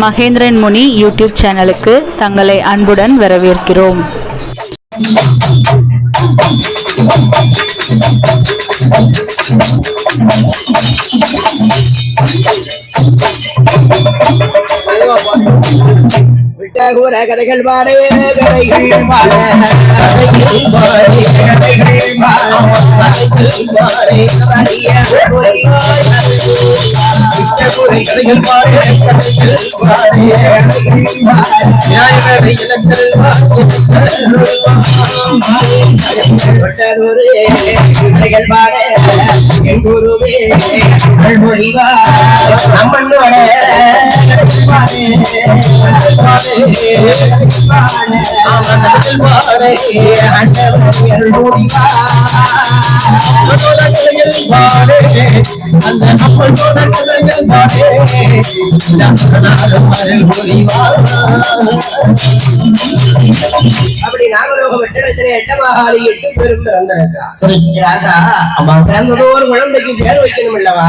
மகேந்திரன் முனி YouTube சேனலுக்கு தங்களை அன்புடன் வரவேற்கிறோம். விட்டகுர கதைகள் பாடு கதைகள் பாட கதைகள் பாடு கதைகள் பாட. கதைகள் பாடு கதைகள் பாடு. கதைகள் பாட என் குருவே மொழிவா அம்மனோட அப்படி நாகலோக வெற்றிடத்திலே எட்டமாகாலி எட்டு பேரும் பிறந்திருக்கா சரி ராசா. பிறந்ததோ ஒரு குழந்தைக்கு பேர் வைக்கணும் அல்லவா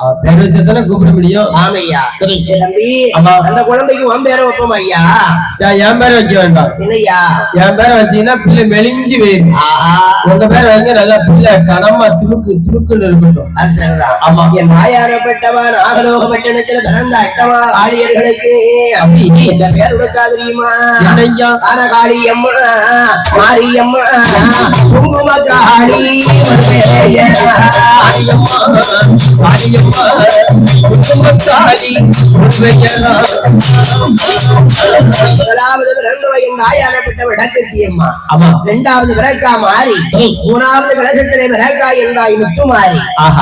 அவ பேர் வச்சதானே கூப்பிட முடியும் ஆமையா சரி. தம்பி. அந்த குழந்தைக்கு உன் பேரை வைப்போம் ஐயா சரி என் பேரை வைக்க வேண்டாம் இல்லையா? என் பேரை வச்சீங்கன்னா பிள்ளை மெலிஞ்சு போயிரும் ஆஹா. உங்க பேரை வந்து நல்லா பிள்ளை கனமா துணுக்கு துணுக்குன்னு இருக்கட்டும். அது சரிதான். ஆமா. என் மாயாரப்பட்டவா நாகலோக பட்டணத்தில் பிறந்த அட்டமா ஆரியர்களுக்கு அப்படி. இந்த பேர் கொடுக்கா தெரியுமா? என்னய்யா காளியம்மா மாரியம்மா குங்கும காளி ஆரியம்மா ஆரியம்மா குடும்பத்தாளி உண்மையெல்லாம் முதலாவது பிறந்தவையும் தாயாரப்பட்ட விடக்கத்தியம்மா ஆமா. இரண்டாவது பிறக்கா மாறி. மூணாவது கலசத்திலே பிறக்கா என்றாய் முத்துமாரி.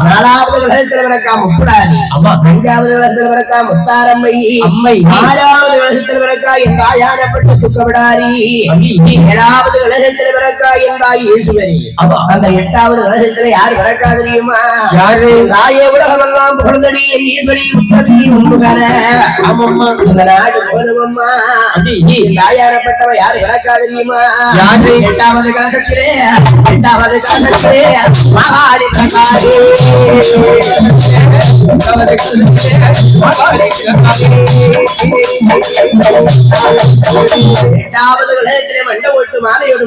நாலாவது கலசத்திலே பிறக்கா முப்புடாரி அஞ்சாவது கலசத்தில் பிறக்கா முத்தாரம்மை. அம்மை. ஆறாவது கலசத்தில் பிறக்கா என் தாயாரப்பட்ட துக்கவிடாரி. ஏழாவது கலசத்தில் பிறக்கா என்றாய் ஈஸ்வரி அந்த எட்டாவது கலசத்துல யார் பிறக்கா தெரியுமா? யாரு? தாயே உலகமெல்லாம் புகழ்ந்தடி ஈஸ்வரி உத்தமி உண்புகர இந்த நாடு போதுமம்மா அடி தாயாரப்பட்டவ யாரு பிறக்கா தெரியுமா? யாரு? எட்டாவது கலசத்திலே எட்டாவது கலசத்திலே மகாளி பிரகாரி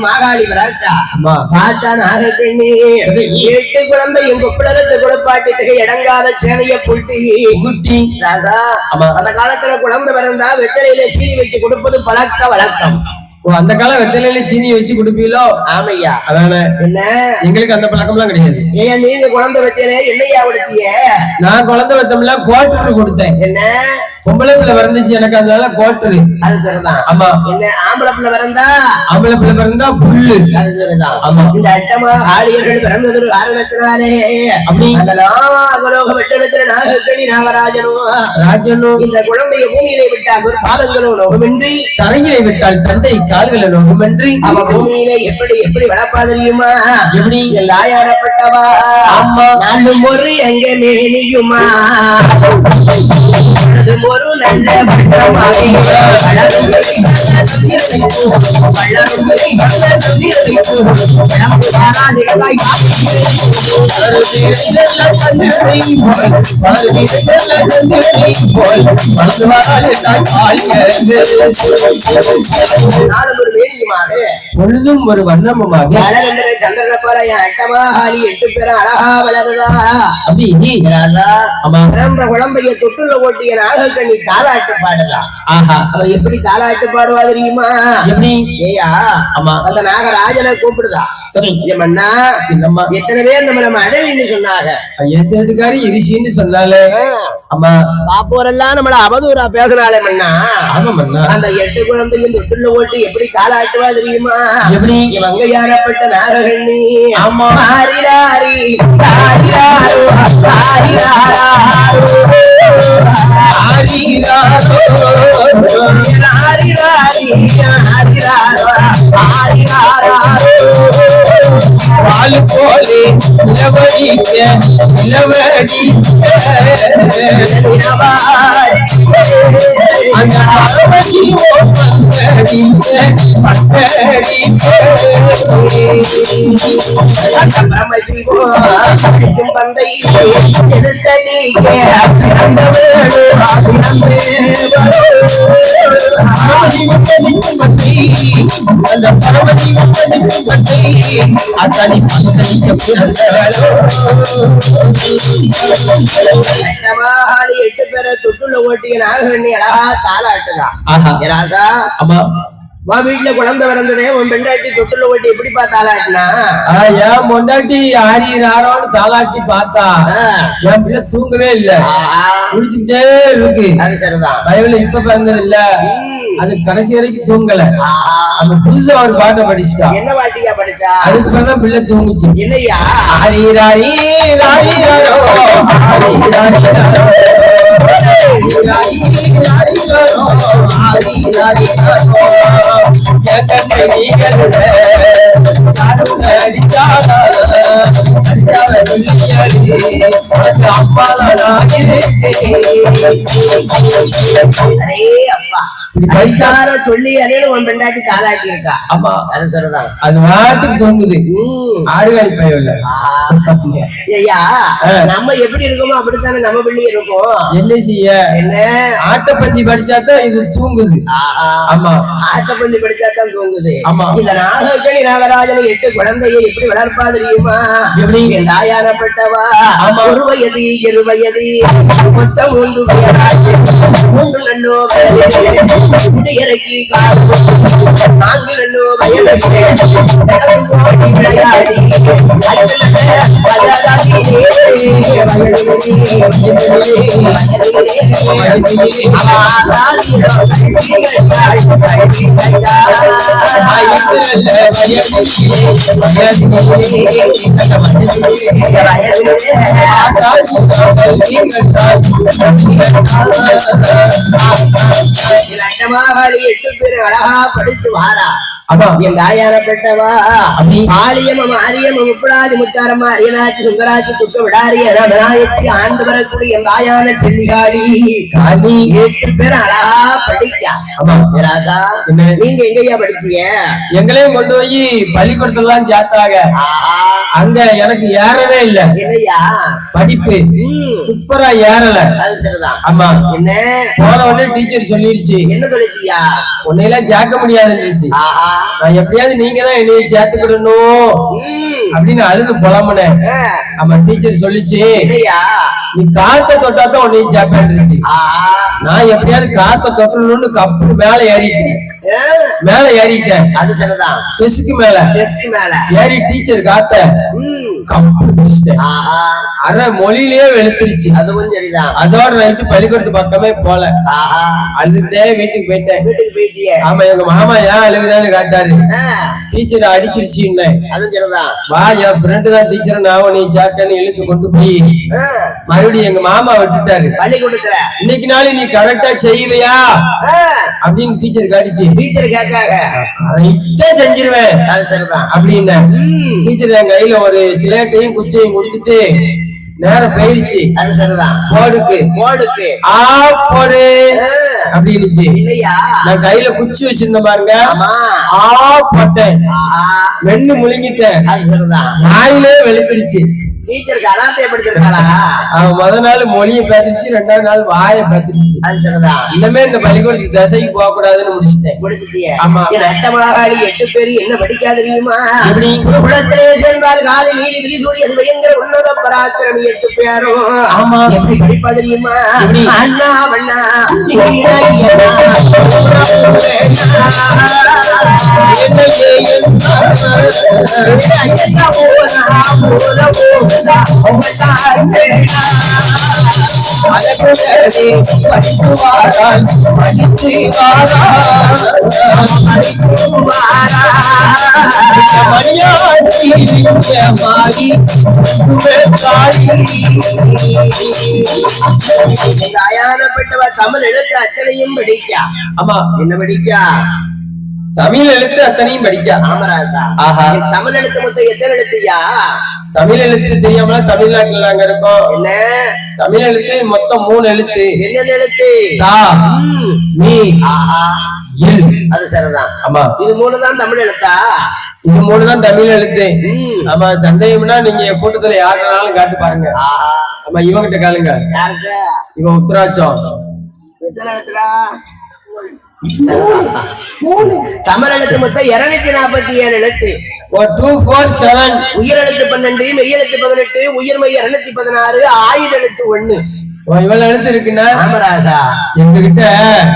மாகாளி பிறக்கா அம்மா பார்த்தா நாகக்கண்ணி சரி. எட்டு குழந்தையும் குப்பிடத்தை குழப்பாட்டி திகை இடங்காத சேனைய புட்டி. குட்டி ராசா. அந்த காலத்துல குழந்தை பிறந்தா வெத்தலையில சீனி வச்சு கொடுப்பது பழக்க வழக்கம். அந்த காலம் வெத்தலையில சீனி வச்சு குடுப்பீங்களோ? ஆமையா. அதானே. என்ன? எங்களுக்கு அந்த பழக்கம்லாம் கிடையாது. ஏன் நீங்க குழந்தை வச்சல என்னையா கொடுத்திய நான் குழந்தை வைத்தோம்ல குவார்டர் கொடுத்தேன். என்ன? பொம்பளை பிள்ளை பிறந்துச்சு எனக்கு அதனால குவார்டர் அது சரிதான். ஆமா. என்ன ஆம்பளை பிள்ளை பிறந்தா? ஆம்பளை பிள்ளை பிறந்தா புல்லு. அது சரிதான். ஆமா. இந்த அட்டமா ஆளியர்கள் பிறந்தது ஒரு காரணத்தினாலே அப்படி. அந்த நாகலோக வெட்டடத்துல நாகக்கணி நாகராஜனும் ராஜனும் இந்த குழந்தைய பூமியிலே விட்டால் ஒரு பாதங்களும் நோகமின்றி தரையிலே விட்டால் தந்தை கால்களை நோக்குமென்றி அவ பூமியிலே எப்படி எப்படி வளர்ப்பா தெரியுமா? எப்படி? என் தாயாரப்பட்டவா? ஆமா. நாளும் ஒரு எங்க மேனியுமா? அது ஒரு நல்ல வட்டமாகி வளரும் பொழுதும் ஒரு வண்ணமுமாக வளரம்பர சந்திரனை போல என் எட்டு பேரும் அழகா வளருதா? அப்படி. ராஜா ஆமா. பிறந்த ஓட்டிய நாகக்கண்ணி தாலாட்டு பாடுதான் ஆஹா. அவ எப்படி தாலாட்டு பாடுவா தெரியுமா? எப்படி? ஏயா ஆமா. அந்த நாகராஜனை கூப்பிடுதா? சரி. ஏமண்ணா என்னம்மா எத்தனை பேர் நம்ம நம்ம அடலின்னு சொன்னாங்க. ஏத்தேட்டுக்காரி இரிசின்னு சொன்னாலே. அம்மா பாப்போரெல்லாம் நம்மள அவதூறா பேசினாலே மண்ணா ஆமாம்மா அந்த எட்டு குழந்தையும் தொட்டுல ஓட்டி எப்படி தாலாட்டுவா தெரியுமா? எப்படி இவங்க யாரப்பட்ட நாககண்ணி ஆமா. ஆரிராரி, ஆரிராரோ, ஆரிராரோ. ஆரீராரோ. ஆரிராரி, ஆரிராரோ. பால் போலே நிலவடிக்க நிலவடிக்க நிலவாடி. அந்த பார்வதி அந்த பரமசிவம் அடிக்கும் பந்தை எதிர்த்தடிக்க பிறந்த வேடு அந்த பரமசிவம் தனிக்கும் பற்றி அத்தனை பங்களிக்க பிறந்தவளோ கண்டமாகாளி எட்டு பேரை தொட்டுள்ள ஓட்டிய நாகண்ணி அழகா தாளாட்டுதா ஆஹா. ஏ ராசா ஆமா வா வீட்டுல குழந்தை பிறந்ததே உன் பெண்டாட்டி தொட்டுள்ள ஓட்டி எப்படிப்பா தாளாட்டினா ஆ, என் பொண்டாட்டி ஆறிறாரோன்னு தாளாட்டி பார்த்தா. என் பிள்ளை தூங்கவே இல்ல. ஆஹா, குளிச்சுக்கிட்டே இருக்கு. அது சரிதான். பயவுல இப்ப பிறந்தது இல்ல. அது கடைசி வரைக்கும் தூங்கல. அந்த புதுசா ஒரு பாட்டை படிச்சுட்டா. என்ன வாட்டியா படிச்சா? அதுக்கு பிறகுதான் பிள்ளை தூங்குச்சு. இல்லையா ஆரிராரி ராரிராரோ, ஆரிராரிராரோ. ஆரிராரி ராரிராரோ, ஆரிராரிராரோ. என் கண்ணை நீ கருட, கருணை அம்மா நான் யார சொல்லி அதையும் உன் பெண்டாட்டி தாளாட்டி இருக்கா? ஆமா. அது சரிதான் அது வாட்டுக்கு தூங்குது. ஆடுகாலி பயவில்ல. ஐயா. நம்ம எப்படி இருக்கோமோ அப்படித்தானே நம்ம பிள்ளை இருக்கும். என்ன செய்ய? என்ன? ஆட்டப்பந்தி படிச்சாதான் இது தூங்குது. ஆமா. ஆட்டப்பள்ளி படிச்சாதான் தூங்குது. ஆமா. இந்த நாகக்கணி நாகராஜன் எட்டு குழந்தையை எப்படி வளர்ப்பா தெரியுமா? எப்படி? தாயாரப்பட்டவா? ஆமா. ஒரு வயது இரு வயது. மொத்தம் மூன்று மூன்று நல்லோ வயது இது இறக்கி காப்பு நான்கு நல்லோ வயது எட்டு பேர் அழகா படித்து வாரா. என் தாயாரப்பட்டவா அப்படி? ஆலியமம் ஆரியமம் முப்படாதி முத்தாரம்மா அரியனாச்சி சுந்தராட்சி துக்க விடாரிய ரமணாயச்சி ஆண்டு வரக்கூடிய என் தாயான செல்லிகாடி காளி. எட்டு பேர் அழகா படிக்கா ராசா? நீங்க எங்கய்யா படிச்சீங்க? எங்களையும் கொண்டு போய் பள்ளிக்கூடத்துலாம் சேர்த்தாங்க. ஆஹா, அங்க எனக்கு ஏறவே இல்ல. இல்லையா படிப்பு. சூப்பரா ஏறல. அது சரிதான். ஆமா. என்ன? போன உடனே டீச்சர் சொல்லிருச்சு. என்ன சொல்லிச்சியா உன்னையெல்லாம் சேர்க்க முடியாதுன்னு ஆஹா. நான் எப்படியாவது நீங்க தான் என்னைய சேர்த்துக்கிடணும். அப்படின்னு அழுது புலம்புனேன். நம்ம டீச்சர் சொல்லிச்சு நீ காத்த தொட்டா தான் உன்னையும் சேர்ப்பேன்ருச்சு. நான் எப்படியாவது காத்த தொட்டணும்னு கப்பு மேல ஏறிட்டேன். மேல ஏறிட்டேன். அது சரிதான் டெஸ்க்கு மேல. டெஸ்க் மேல. ஏறி டீச்சர் காத்த அரை மொழியிலேயே வெளுத்துருச்சு. அதுவும் சரிதான். அதோட நைட்டு பள்ளிக்கூடத்து பக்கமே போல. அழுதுகிட்டே வீட்டுக்கு போயிட்டேன். வீட்டுக்கு போயிட்டியே? ஆமா எங்க மாமா ஏன் அழுகுதான்னு காட்டாரு. டீச்சர் அடிச்சிருச்சுன்னு. அதுவும் சரிதான். வா என் ஃப்ரெண்டு தான் டீச்சர் நான் நீ சாக்கன்னு இழுத்து கொண்டு போய். மறுபடியும் எங்க மாமா விட்டுட்டாரு. பள்ளிக்கூடத்துல. இன்னைக்கு நாள் நீ கரெக்டா செய்வியா? அப்படின்னு டீச்சர் காட்டிச்சு. டீச்சர் கேட்காக. கரெக்டா செஞ்சிருவேன். அது சரிதான். அப்படின்னு. டீச்சர் என் கையில ஒரு சிலேட்டையும் குச்சியையும் கொடுத்துட்டு நேரம் போயிருச்சு. அது சரிதான். போடுக்கு. போடுக்கு. ஆ போடு. அப்படின்னுச்சு இல்லையா? நான் கையில குச்சி வச்சிருந்தேன் பாருங்க. ஆ போட்டேன். மென்னு முழுங்கிட்டேன். அது சரிதான். வாயிலே வெளுத்துருச்சு டீச்சர் கராத்தே படிச்சிருக்காளா அவன் முத நாள் மொழியை பார்த்துருச்சு ரெண்டாவது நாள் வாயை பார்த்துருச்சு அது சரிதான் இனிமே இந்த பள்ளிக்கூடத்து தசைக்கு போக கூடாதுன்னு முடிச்சிட்டேன். முடிச்சிட்டியே? ஆமா. என் அட்டமகாளி எட்டு பேரு என்ன படிக்கா தெரியுமா? குலத்திலே சேர்ந்தால் காலி நீலி திரிசூடி அது பயங்கர உன்னத பராக்கிரமி எட்டு பேரும். ஆமா. எப்படி படிப்பா தெரியுமா? எப்படி? அண்ணா. வண்ணா ஈரையண்ணா, அண்ணா போனா போன போகுதா அவட்டா தாயானப்பட்டவ தமிழ் எழுத்து அத்தனையும் படிக்கா ஆமா என்ன படிக்கா? தமிழ் எழுத்து அத்தனையும் படிக்கா. ராமராசா ஆஹா. தமிழ் எழுத்து மொத்தம் எத்தனை எழுத்துயா தமிழ் எழுத்து தெரியாமல தமிழ்நாட்டுல நாங்க இருக்கோம். என்ன? தமிழ் எழுத்து மொத்தம் மூணு எழுத்து. என்ன எழுத்து? தா ம். மீ ஆஹா. இல். அது சரிதான். ஆமா. இது மூணு தான் தமிழ் எழுத்தா? இது மூணு தான் தமிழ் எழுத்து. ஆமா சந்தேகம்னா நீங்க கூட்டத்துல யாருனாலும் காட்டு பாருங்க. ஆமா இவங்கிட்ட காலுங்க இவன் உத்தராட்சம் எத்தனை எழுத்துடா? தமிழ் எழுத்து மொத்தம் இருநூத்தி நாற்பத்தி ஏழு எழுத்து. டூ ஃபோர் செவன் உயிரெழுத்து பன்னெண்டு மெய்யெழுத்து பதினெட்டு உயிர்மெய் இருநூத்தி பதினாறு ஆயுத எழுத்து ஒண்ணு. இவ்வளவு எழுத்து இருக்குன்னா? ராமராசா எங்க கிட்ட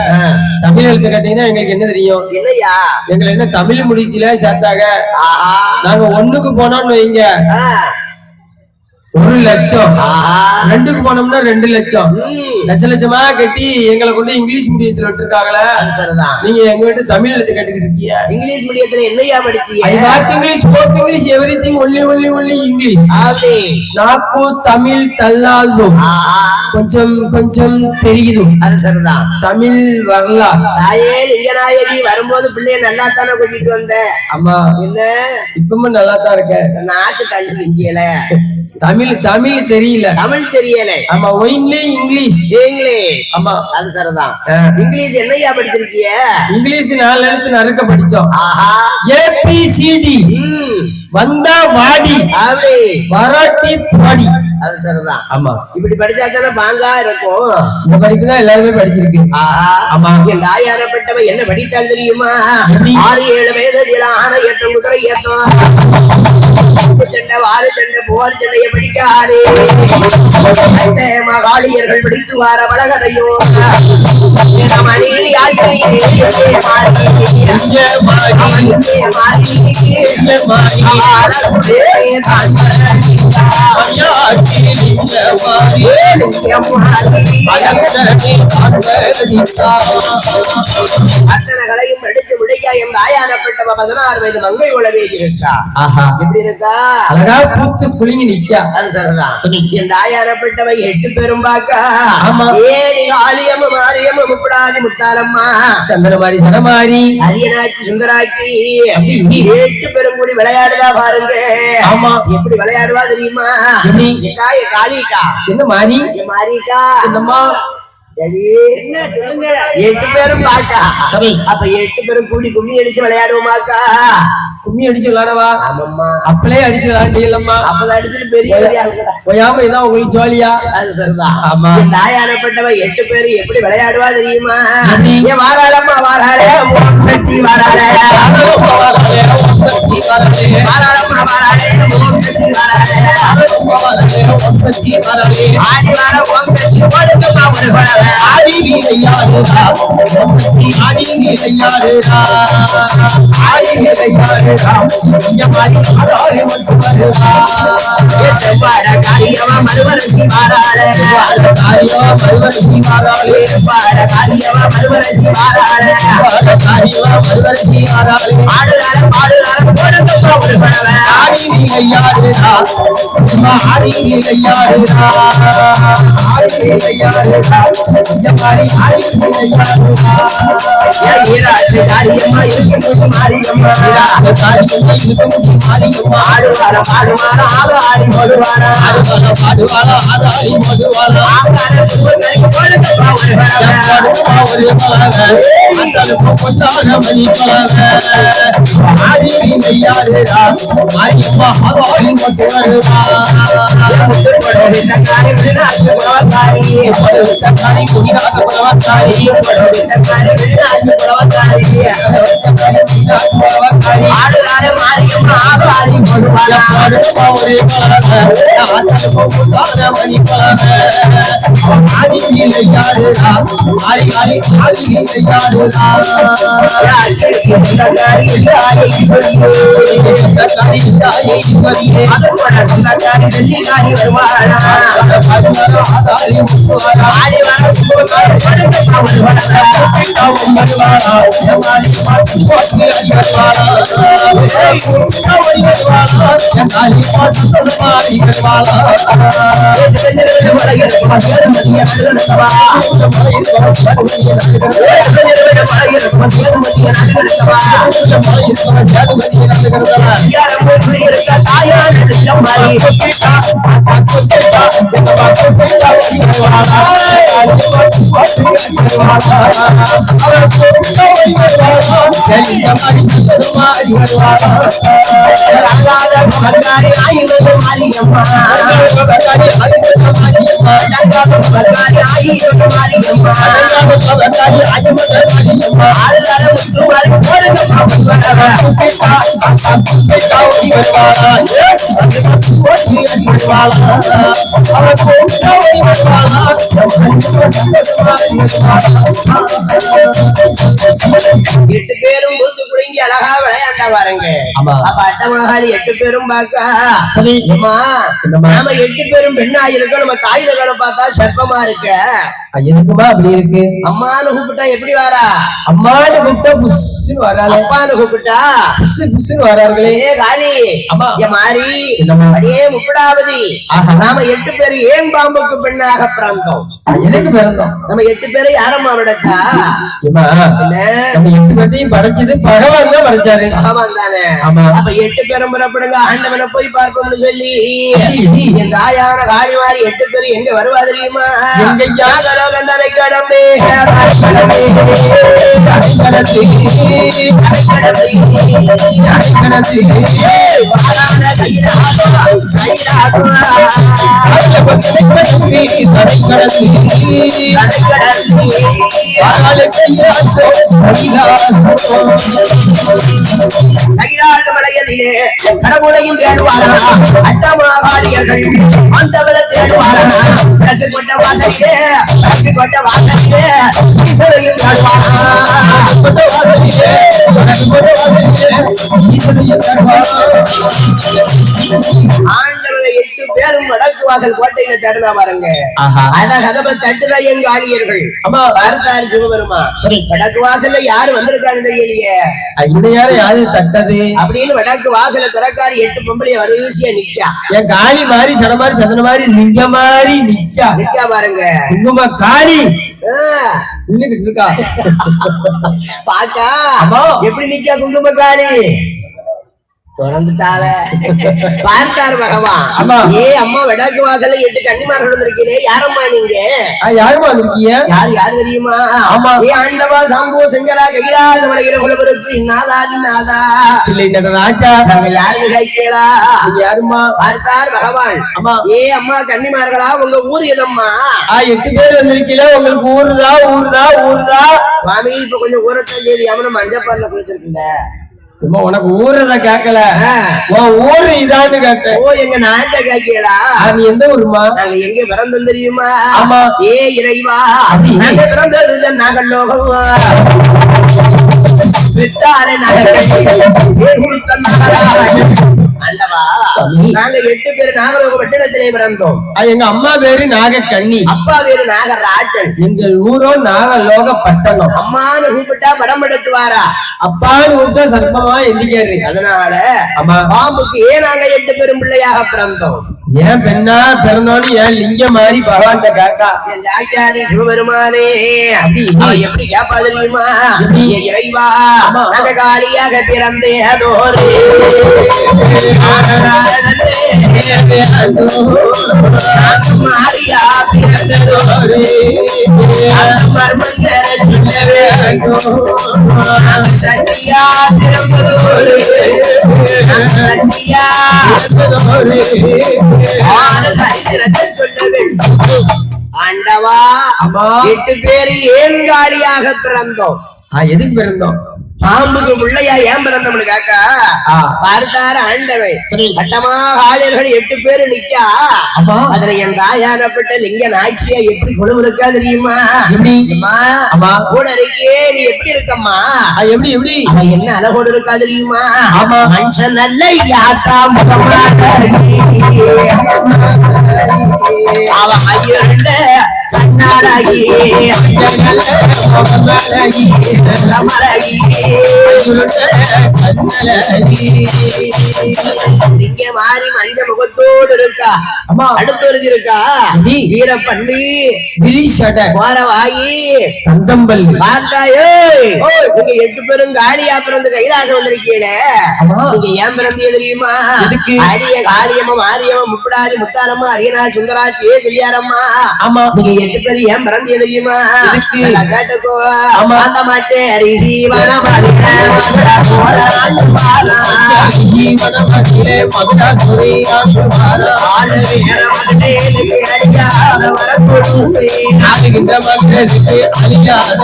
ஆ. தமிழ் எழுத்து கேட்டீங்கன்னா எங்களுக்கு என்ன தெரியும்? என்னய்யா எங்களை என்ன தமிழ் முடித்தில சேர்த்தாங்க ஆஹா. நாங்க ஒண்ணுக்கு போனோம்னு வைங்க. ஆ. ஒரு லட்சம். ரெண்டுக்கு போனோம்னா ரெண்டு லட்சம். லட்ச லட்சமா கட்டி எங்களை கொண்டு இங்கிலீஷ் மீடியத்துல விட்டுருக்காங்கள. நீங்க எங்க வீட்டு தமிழ்ல கட்டிக்கிட்டு இருக்கீங்க? இங்கிலீஷ் மீடியத்துல என்னையா படிச்சீங்க? English both English everything only only only English நாக்கு தமிழ் தள்ளாது? கொஞ்சம் கொஞ்சம் தெரியுது? அது சரிதான். தமிழ் வரலாம் தாயே லிங்கநாயகி வரும்போது பிள்ளைய நல்லா தானே கூட்டிட்டு வந்தேன் ஆமா என்ன? இப்பவும் நல்லா தான் இருக்க நாக்கு தள்ளி இங்கேல தமிழ் தமிழ் தெரியல. தமிழ் தெரியல. ஆமா ஒயின்லி இங்கிலீஷ். இங்கிலீஷ். ஆமா. அது சரிதான். இங்கிலீஷ் என்னய்யா படிச்சிருக்கிய? இங்கிலீஷ் நாலு எழுத்து நறுக்க படிச்சோம். ஏபிசிடி வந்தா வாடி. வராட்டி பாடி. அது சரிதான். ஆமா. இப்படி படிச்சா தானே பாங்கா இருக்கும். இந்த படிப்பு தான் எல்லாருமே படிச்சிருக்கு. ஆமா. என் தாயாரப்பட்டவ என்ன படித்தாள் தெரியுமா? ஆறு ஏழு வயதில் ஆன ஏத்தம் குதிரை ஏத்தம். சண்டை வாழு சண்டை போர் சண்டையை படிக்காது. சண்டை மகாளியர்கள் படித்து வார வளகதையோ. மணி ஆட்சியே மாறி மாறி, பதினாறு வயது மங்கை உளவே இருக்கா ஆஹா எப்படி இருக்கா அழகா பூத்து குலுங்கி நிக்கா அது சரிதான். என் தாயானப்பட்டவை எட்டு பேரும் பாக்கா ஆமா. ஏடி காளியம்ம மாரியம்ம முப்படாதி முத்தாலம்மா. சந்தன மாதிரி சன மாதிரி அரியனாச்சி சுந்தராச்சி. அப்படி. எட்டு பேரும் கூடி விளையாடுதா பாருங்க. ஆமா. எப்படி விளையாடுவா தெரியுமா? என் காளிக்கா என்ன என் மாரிக்கா என்னம்மா? எட்டு பேரும் பாக்கா. சரி. அப்ப எட்டு பேரும் கூடி கும்மி அடிச்சு விளையாடுவோமாக்கா. கும்மி அடிச்சு விளையாடவா? ஆமாம்மா. அப்பளே அடிச்சு விளையாண்டு இல்லம்மா அப்பதான் அடிச்சுட்டு பெரிய. ஓயாம இதான் உங்களுக்கு ஜாலியா? அது சரிதான். ஆமா. தாயானப்பட்டவ எட்டு பேரு எப்படி விளையாடுவா தெரியுமா? வாராளம்மா வாராளே. மூலம் சக்தி வாராளே. வாராளம்மா வாராளே. மூலம் சக்தி வாராளே. ஆடி வார ஓம் ஏ செவ்வாட காரியமா மறுவரசி வாராளே செவ்வாட காரியமா மறுவரசி ஒரு காரியமா இருக்கும்போது மாரியம்மா ஆடுவாரம் ஆடுவாரம் ஆடு ஆடி போடுவாரா ஆங்கார சுபகரிக்கு போடுங்கம்மா ஒரு பழவே. தக்காரி விழுநாட்டு புலவத்தாரி தக்காரி விழுநாட்டு புலவத்தாரி ஆடுதால மாரியம்மா ஆடு ஆடி போடுவாரா சொந்தக்காரி எல்லாரை சொல்லியே அதோட சொந்தக்காரி செல்லிக்காரி வருவாரா ஆடி வர சுபகரி போடுங்கம்மா ஒரு ஆகி மாறி போடுங்கம்மா எட்டு பேரும் பூத்து குலுங்கி அழகா விளையாண்ட பாருங்க. அப்ப அட்டமகாளி எட்டு பேரும் பாக்கா? நாம எட்டு பேரும் பெண்ணா இருக்கோம் நம்ம தாய் தகவலை பார்த்தா சர்ப்பமா இருக்க? எதுக்குமா அப்படி இருக்கு? அம்மான்னு கூப்பிட்டா எப்படி வாரா? அம்மான்னு கூப்பிட்டா புஷ்ஷுன்னு வராளே. அப்பான்னு கூப்பிட்டா? புஷ்ஷு புஷ்ஷுன்னு வரார்களே. ஏ காளி அம்மா. மாறி? அடியே முப்படாவதி. நாம எட்டு பேர் ஏன் பாம்புக்கு பெண்ணாக பிறந்தோம்? எதுக்கு பிறந்தோம்? நம்ம எட்டு பேரை யாரம்மா விடச்சா என்ன? நம்ம எட்டு பேர்த்தையும் படைச்சது பகவான் தான் படைச்சாரு. பகவான் தானே. ஆமா. அப்ப எட்டு பேரும் புறப்படுங்க ஆண்டவனை போய் பார்ப்போம்னு சொல்லி. என் தாயான காளி மாறி எட்டு பேரும் எங்க வருவா தெரியுமா? எங்கய்யா? நாகலோகம் தானே கடம்பே கடத்தி, கைலாசமலையதிலே கடவுளையும் தேடுவாரா? அட்டமாகாளியர்கள் ஆண்டவரை தேடுவாரா கொண்ட கொண்ட ஈஸ்வரையும் தேடுவாரா? கொண்ட கொண்ட பேரும் வடக்கு வாசல் கோட்டையில தேடுனா பாருங்க. ஆஹா. அட கதவை தட்டுதா எங்க ஆளியர்கள் அம்மா, பார்த்தாரு சிவபெருமா. சரி. வடக்கு வாசல்ல யாரு வந்திருக்கான்னு தெரியலையே. இன்னும் யாரும் யாரு தட்டது? அப்படின்னு வடக்கு வாசல திறக்காரு எட்டு பொம்பளைய வரிசையா நிக்கா. என் காளி மாதிரி சட மாதிரி சந்தன மாதிரி லிங்க மாதிரி நிக்கா. நிக்கா பாருங்க. குங்கும காளி. நின்னுகிட்டு இருக்கா பாக்கா. அம்மா. எப்படி நிக்கா குங்குமக்காளி திறந்துட்டாள. பார்த்தாரு பகவான். ஏ அம்மா வடக்கு வாசல்ல எட்டு கன்னிமார்கள் வந்திருக்கீங்களே யாரம்மா நீங்க? ஆ, யாரும்மா வந்திருக்கீங்க? யார் யாரு தெரியுமா? ஆமா. ஏ ஆண்டவா சாம்போ செஞ்சரா கைலாச மலையில குலபருக்கு நாதாதி நாதா இல்லை நடராஜா நாங்க கேட்கலா நீங்க யாரும்மா? பார்த்தார் பகவான். அம்மா. ஏ அம்மா கன்னிமார்களா? உங்க ஊர் எதம்மா? எட்டு பேர் வந்திருக்கீங்களா உங்களுக்கு ஊருதா ஊருதா ஊருதா? சுவாமி இப்ப கொஞ்சம் ஊரத்தான் செய்தி அவன மஞ்சப்பால்ல குளிச்சிருக்குல்ல. அம்மா உனக்கு ஊருதா கேட்கல. உன் ஊரு இதான்னு கேட்டேன். ஓ எங்க நாட்டை கேட்கலா நீ எந்த ஊருமா நாங்க எங்க பிறந்தோம் தெரியுமா? ஆமா. ஏ இறைவா. நாங்க பிறந்தது நாங்கள் லோகம் வித்தாலே நாங்கள் நாங்க எட்டு பேர் நாகலோக வெட்டிடத்திலே பிறந்தோம். எங்க அம்மா பேரு நாகக்கண்ணி. அப்பா பேரு நாகராஜன். எங்கள் ஊரோ நாகலோக பட்டணம். அம்மான்னு கூப்பிட்டா படம் எடுத்துவாரா? அப்பான்னு கூப்பிட்டா சர்ப்பமா எந்திக்காரு அதனால ஆமா. பாம்புக்கு ஏன் நாங்க எட்டு பேரும் பிள்ளையாக பிறந்தோம்? ஏன் பெண்ணா பிறந்தோன்னு ஏன் லிங்க மாதிரி கேட்டா? என் ஜாக்கியாதி சிவபெருமானே. அப்படி. எப்படி கேப்பா தெரியுமா? இறைவா. நாங்க காலியாக பிறந்தேதோரு மாறியா பிறந்ததோரு மர்மந்தர சொல்லவே சக்தியா பிறந்ததோரு சக்தியா சரித்திரத்தை சொல்ல வேண்டும் ஆண்டவா எட்டு பேரு ஏன் காலியாக பிறந்தோம் எதுக்கு பிறந்தோம்? பாம்புக்கு பிள்ளையா ஏன் பிறந்தோம்னு காக்கா ஆ. பார்த்தாரு ஆண்டவன் சரி. கட்டமா ஆளியர்கள் எட்டு பேரு நிக்கா. அதுல என் தாயானப்பட்ட லிங்க நாச்சியா எப்படி குழு இருக்கா தெரியுமா. கூட இருக்கே நீ எப்படி இருக்கம்மா எப்படி எப்படி அவ என்ன அழகோடு இருக்கா தெரியுமா ஆமா. மனுஷன் நல்ல யாத்தா முகமா அவ ஆகியிருந்த கண்ணாலாகி கமலாகி இங்க மாறி மஞ்ச முகத்தோடு இருக்கா. அம்மா. அடுத்து வருது இருக்கா? எப்படி? வீரப்பள்ளி. கிரீஷட. வாரவாயி. கந்தம்பல் பார்த்தாயே? நீங்க எட்டு பேரும் காளியா பிறந்து கைலாசம் வந்திருக்கீங்களே. நீங்க ஏன் பிறந்தீங்க தெரியுமா? அடிய காளியம்மா மாரியம்மா முப்படாரி முத்தாரம்மா அரியனா சுந்தராச்சி செல்லியாரம்மா. ஆமா. நீங்க எட்டு பேர் ஏன் பிறந்திய தெரியுமா? கேட்டுக்கோ. அந்த மச்சேரி ஆடுகின்ற மக்களுக்கு அழியாத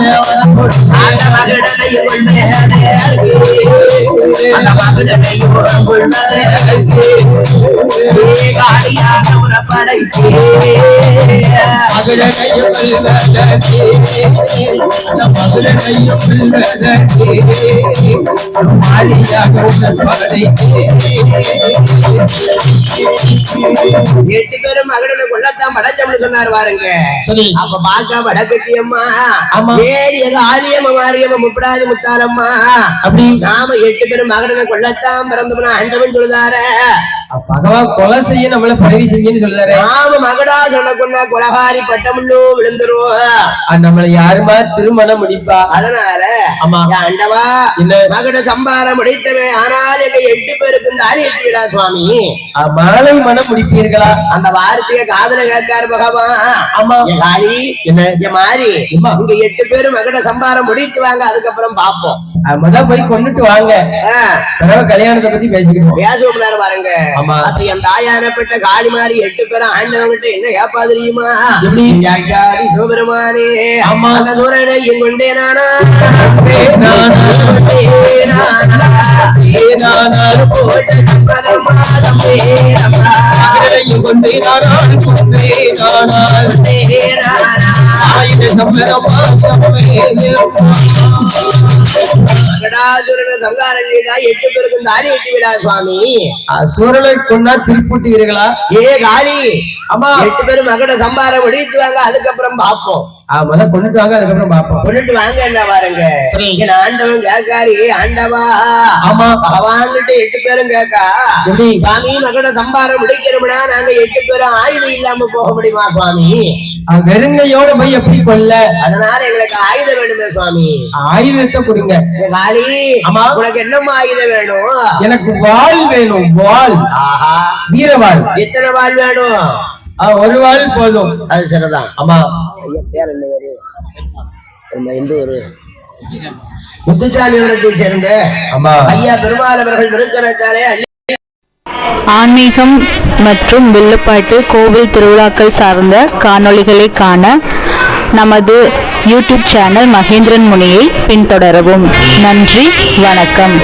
படைத்தே எட்டு பேரும் மகனை கொல்லத்தான் படைச்சோம்னு சொன்னாரு பாருங்க. அப்ப பாக்க வடக்கட்டியம்மா ஆமா. ஏடியது ஆலியம்மா மாரியம்மா முப்படாது முத்தாலம்மா அப்படி. நாம எட்டு பேரும் மகனை கொல்லத்தான் பிறந்தோம்னா ஆண்டவன் சொல்லுதார. பகவான் கொலை செய்ய நம்மள பதவி செஞ்சுன்னு சொல்லுறாரு நாம மகடா சொன்ன கொண்டா கொலகாரி பட்டமுள்ளோ விழுந்துருவோம் நம்மள யாருமா திருமணம் முடிப்பா? அதனால ஆமா. என் ஆண்டவா என்ன? மகட சம்பாரம் முடித்தவன் ஆனால் எங்க எட்டு பேருக்கு இந்த ஆளி எட்டு விழா சுவாமி மாலை மனம் முடிப்பீர்களா? அந்த வார்த்தைய காதல கேட்காரு பகவான். ஆமா. காளி என்ன? என் மாறி. இங்க எட்டு பேரும் மகட சம்பாரம் முடித்து வாங்க அதுக்கப்புறம் பாப்போம். அது முத போய் கொண்டுட்டு வாங்க. பிறகு கல்யாணத்தை பத்தி பேசிக்கிறோம் பேசுவோம்னாரு பாருங்க. ஆமா. அப்ப என் தாயானப்பட்ட காளி மாறி எட்டு பேரும் ஆண்டவங்கிட்ட என்ன கேப்பா தெரியுமா? எப்படி? ஜாதி சிவபெருமானே ஆமா. அந்த சூரனையும் கொண்டே நானா. கொண்டே நானா. கொண்டே நானா. மகடாசுரனை சங்காரம் செய்தா எட்டு பேருக்கு இந்த ஆடி எட்டு விழா சுவாமி. சூரனை கொண்டா திருப்பூட்டுவீர்களா ஏ காளி ஆமா எட்டு பேரும் மகட சம்பாரம் முடித்து வாங்க அதுக்கப்புறம் பாப்போம் அஹ் முத கொண்டுட்டு வாங்க அதுக்கப்புறம் பாப்போம் கொண்டுட்டு வாங்க என்ன பாருங்க. ஆண்டவன் கேட்காரு "ஏ ஆண்டவா. ஆமா. பகவான்கிட்ட எட்டு பேரும் கேட்கா. சுவாமி மகட சம்பாரம் முடிக்கணும்னா நாங்க எட்டு பேரும் ஆயுதம் இல்லாம போக முடியுமா சுவாமி? வெறுங்கையோட போய் எப்படி கொல்ல? அதனால எங்களுக்கு ஆயுதம் வேணுமே சுவாமி. ஆயுதத்தை கொடுங்க. காளி ஆமா. உனக்கு என்னம்மா ஆயுதம் வேணும்? எனக்கு வாள் வேணும் வாள் ஆஹா. வீரவாள் எத்தனை வாழ் வேணும்? ஒரு வாள் போதும். அது சரிதான் ஆமா. ஐயா பேர் என்ன பேரு நம்ம எந்த ஒரு முத்துச்சாமிபுரத்தை சேர்ந்த ஆமா. ஐயா பெருமாள் அவர்கள் திருக்கணத்தாலே அள்ளி ஆன்மீகம் மற்றும் வில்லுப்பாட்டு கோவில் திருவிழாக்கள் சார்ந்த காணொளிகளை காண நமது யூடியூப் சேனல் மகேந்திரன் முனியை பின்தொடரவும். நன்றி வணக்கம்.